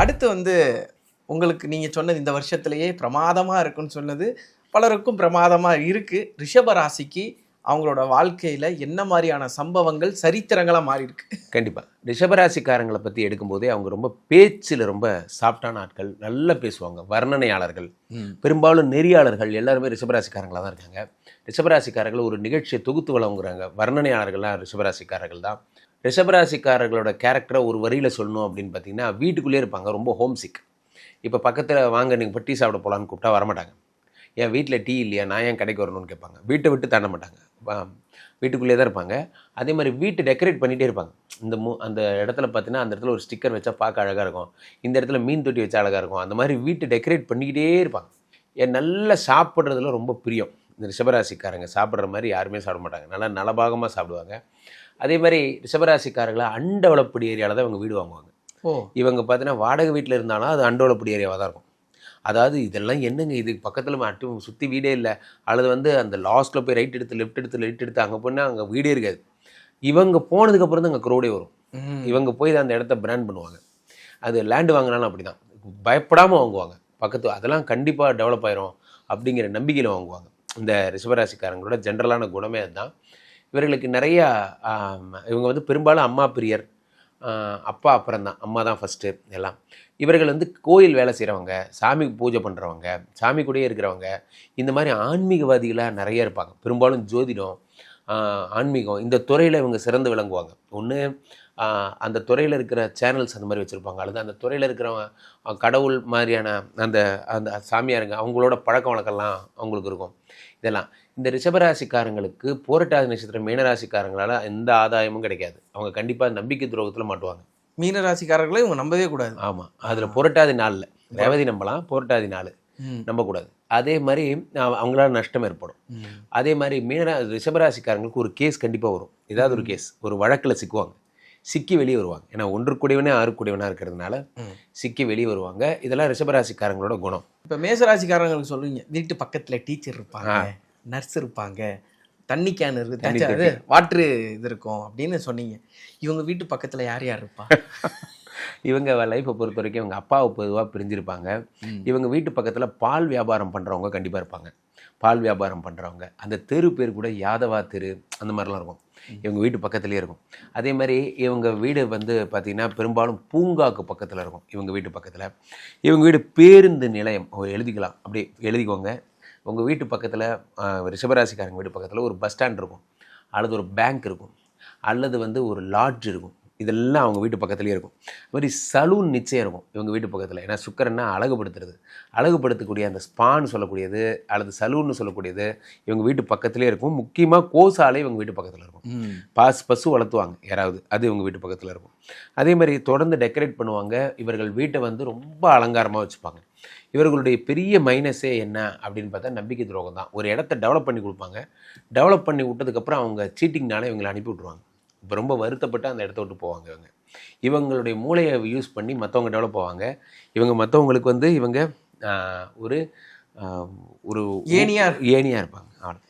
அடுத்து வந்து உங்களுக்கு நீங்கள் சொன்னது இந்த வருஷத்துலேயே பிரமாதமாக இருக்குன்னு சொன்னது பலருக்கும் பிரமாதமாக இருக்குது ரிஷப ராசிக்கு அவங்களோட வாழ்க்கையில் என்ன மாதிரியான சம்பவங்கள் சரித்திரங்களாக மாறி இருக்கு? கண்டிப்பாக ரிஷபராசிக்காரங்களை பற்றி எடுக்கும்போதே அவங்க ரொம்ப பேச்சில் ரொம்ப சாஃப்டான ஆட்கள் நல்லா பேசுவாங்க. வர்ணனையாளர்கள் பெரும்பாலும் நெறியாளர்கள் எல்லாருமே ரிஷபராசிக்காரங்களாக தான் இருக்காங்க. ரிஷபராசிக்காரர்கள் ஒரு நிகழ்ச்சியை தொகுத்து வழங்குறாங்க. வர்ணனையாளர்கள்லாம் ரிஷபராசிக்காரர்கள் தான். ரிஷபராசிக்காரர்களோட கேரக்டரை ஒரு வரியில் சொல்லணும் அப்படின்னு பார்த்தீங்கன்னா வீட்டுக்குள்ளேயே இருப்பாங்க ரொம்ப ஹோம் சிக் இப்போ பக்கத்தில் வாங்க நீங்கள் இப்போ டீ சாப்பிட போகலான்னு கூப்பிட்டா வரமாட்டாங்க. என் வீட்டில் டீ இல்லையா? நான் ஏன் கடைக்கு வரணும்னு கேட்பாங்க. வீட்டை விட்டு தாண்ட மாட்டாங்க. வீட்டுக்குள்ளேயே தான் இருப்பாங்க. அதே மாதிரி வீட்டு டெக்கரேட் பண்ணிகிட்டே இருப்பாங்க. இந்த மூ அந்த இடத்துல பார்த்தீங்கன்னா அந்த இடத்துல ஒரு ஸ்டிக்கர் வச்சா பார்க்க அழகாக இருக்கும். இந்த இடத்துல மீன் தொட்டி வச்சா அழகாக இருக்கும். அந்த மாதிரி வீட்டை டெக்கரேட் பண்ணிக்கிட்டே இருப்பாங்க. என் நல்லா சாப்பிட்றதுல ரொம்ப பிரியம். இந்த ரிஷபராசிக்காரங்க சாப்பிட்ற மாதிரி யாருமே சாப்பிட மாட்டாங்க. நல்லா நலபாகமாக சாப்பிடுவாங்க. அதே மாதிரி ரிஷபராசிக்காரங்களை அண்டவளப்படி ஏரியாவில் தான் இவங்க வீடு வாங்குவாங்க. ஓ. இவங்க பார்த்தீங்கன்னா வாடகை வீட்டில் இருந்தாலும் அது அண்டோலப்படி ஏரியாவாக தான் இருக்கும். அதாவது இதெல்லாம் என்னங்க இது? பக்கத்தில் மட்டும் சுற்றி வீடே இல்லை. அல்லது வந்து அந்த லாஸ்ட்டில் போய் ரைட் எடுத்து லெஃப்ட் எடுத்து ரைட் எடுத்து அங்கே போனால் அங்கே வீடே இருக்காது. இவங்க போனதுக்கப்புறம் தான் அங்கே க்ரோடே வரும். இவங்க போய் அந்த இடத்த பிராண்ட் பண்ணுவாங்க. அது லேண்டு வாங்கினாலும் அப்படி தான் பயப்படாமல் வாங்குவாங்க. பக்கத்து அதெல்லாம் கண்டிப்பாக டெவலப் ஆயிரும் அப்படிங்கிற நம்பிக்கையில் வாங்குவாங்க. இந்த ரிஷபராசிக்காரங்களோட ஜென்ரலான குணமே அதுதான். இவர்களுக்கு நிறையா இவங்க வந்து பெரும்பாலும் அம்மா பிரியர் அப்பா அப்புறம் தான் அம்மா தான் ஃபஸ்ட்டு எல்லாம். இவர்கள் வந்து கோயில் வேலை செய்கிறவங்க சாமிக்கு பூஜை பண்ணுறவங்க சாமி கூடயே இருக்கிறவங்க இந்த மாதிரி ஆன்மீகவாதிகளாக நிறைய இருப்பாங்க. பெரும்பாலும் ஜோதிடம் ஆன்மீகம் இந்த துறையில் இவங்க சிறந்து விளங்குவாங்க. ஒன்று அந்த துறையில் இருக்கிற சேனல்ஸ் அந்த மாதிரி வச்சுருப்பாங்க. அல்லது அந்த துறையில் இருக்கிறவங்க கடவுள் மாதிரியான அந்த அந்த சாமியாருங்க அவங்களோட பழக்க வழக்கம்லாம் அவங்களுக்கு இருக்கும். இதெல்லாம். இந்த ரிஷபராசிக்காரங்களுக்கு போரட்டாதி நட்சத்திரம் மீனராசிக்காரங்களால எந்த ஆதாயமும் கிடைக்காது. அவங்க கண்டிப்பாக நம்பிக்கை துரோகத்தில் மாட்டுவாங்க. மீன ராசிக்காரர்களை இவங்க நம்பவே கூடாது. ஆமாம் அதில் புரட்டாதி நாளில். ரேவதி நம்பலாம் புரட்டாதி நாள். நம்பக்கூடாது அதே மாதிரி அவ- அவங்களால நஷ்டம் ஏற்படும். அதே மாதிரி மீனரா ரிஷபராசிக்காரங்களுக்கு ஒரு கேஸ் கண்டிப்பாக வரும். ஏதாவது ஒரு கேஸ். ஒரு வழக்கில் சிக்குவாங்க. சிக்கி வெளியே வருவாங்க. ஏன்னா ஒன்று கூடியவனே ஆறு கூடியவனாக இருக்கிறதுனால. சிக்கி வெளியே வருவாங்க. இதெல்லாம் ரிஷபராசிக்காரங்களோட குணம். இப்போ மேசராசிக்காரங்களுக்கு சொல்லுவீங்க வீட்டு பக்கத்தில் டீச்சர் இருப்பாங்க. நர்ஸ் இருப்பாங்க. தண்ணி கேன் இருக்கு. அது வாட்ரு இது இருக்கும் அப்படின்னு சொன்னீங்க. இவங்க வீட்டு பக்கத்தில் யார் யார் இருப்பா? இவங்க லைஃப்பை பொறுத்த வரைக்கும் இவங்க அப்பாவை பொதுவாக பிரிஞ்சிருப்பாங்க. இவங்க வீட்டு பக்கத்தில் பால் வியாபாரம் பண்ணுறவங்க கண்டிப்பாக இருப்பாங்க. பால் வியாபாரம் பண்ணுறவங்க அந்த தெரு பேர் கூட யாதவா தெரு அந்த மாதிரிலாம் இருக்கும். இவங்க வீட்டு பக்கத்துலேயே இருக்கும். அதே மாதிரி இவங்க வீடு வந்து பார்த்திங்கன்னா பெரும்பாலும் பூங்காக்கு பக்கத்தில் இருக்கும். இவங்க வீட்டு பக்கத்தில். இவங்க வீடு பேருந்து நிலையம். எழுதிக்கலாம். அப்படி எழுதிக்கோங்க. உங்கள் வீட்டு பக்கத்தில் ரிஷபராசிக்காரங்க வீட்டு பக்கத்தில் ஒரு பஸ் ஸ்டாண்ட் இருக்கும். அல்லது ஒரு பேங்க் இருக்கும். அல்லது வந்து ஒரு லாட்ஜ் இருக்கும். இதெல்லாம் அவங்க வீட்டு பக்கத்துலேயே இருக்கும். அது மாதிரி சலூன் நிச்சயம் இருக்கும். இவங்க வீட்டு பக்கத்தில். ஏன்னா சுக்கரன்னா அழகுபடுத்துறது. அழகுபடுத்தக்கூடிய அந்த ஸ்பான்னு சொல்லக்கூடியது அல்லது சலூன்னு சொல்லக்கூடியது இவங்க வீட்டு பக்கத்துலேயே இருக்கும். முக்கியமாக கோசாலை இவங்க வீட்டு பக்கத்தில் இருக்கும். பாஸ் பசு வளர்த்துவாங்க யாராவது. அது இவங்க வீட்டு பக்கத்தில் இருக்கும். அதே மாதிரி தொடர்ந்து டெக்கரேட் பண்ணுவாங்க. இவர்கள் வீட்டை வந்து ரொம்ப அலங்காரமாக வச்சுப்பாங்க. இவர்களுடைய பெரிய மைனஸே என்ன அப்படின்னு பார்த்தா நம்பிக்கை துரோகம் தான் ஒரு இடத்த டெவலப் பண்ணி கொடுப்பாங்க. டெவலப் பண்ணி விட்டதுக்கப்புறம் அவங்க சீட்டிங்னால இவங்களை அனுப்பி விட்ருவாங்க இப்போ ரொம்ப வருத்தப்பட்டு அந்த இடத்த விட்டு போவாங்க இவங்க. இவங்களுடைய மூளையை யூஸ் பண்ணி மற்றவங்க டெவலப் ஆவாங்க. இவங்க மற்றவங்களுக்கு வந்து இவங்க ஒரு ஒரு ஏணியா ஏணியாக இருப்பாங்க. அவ்வளோ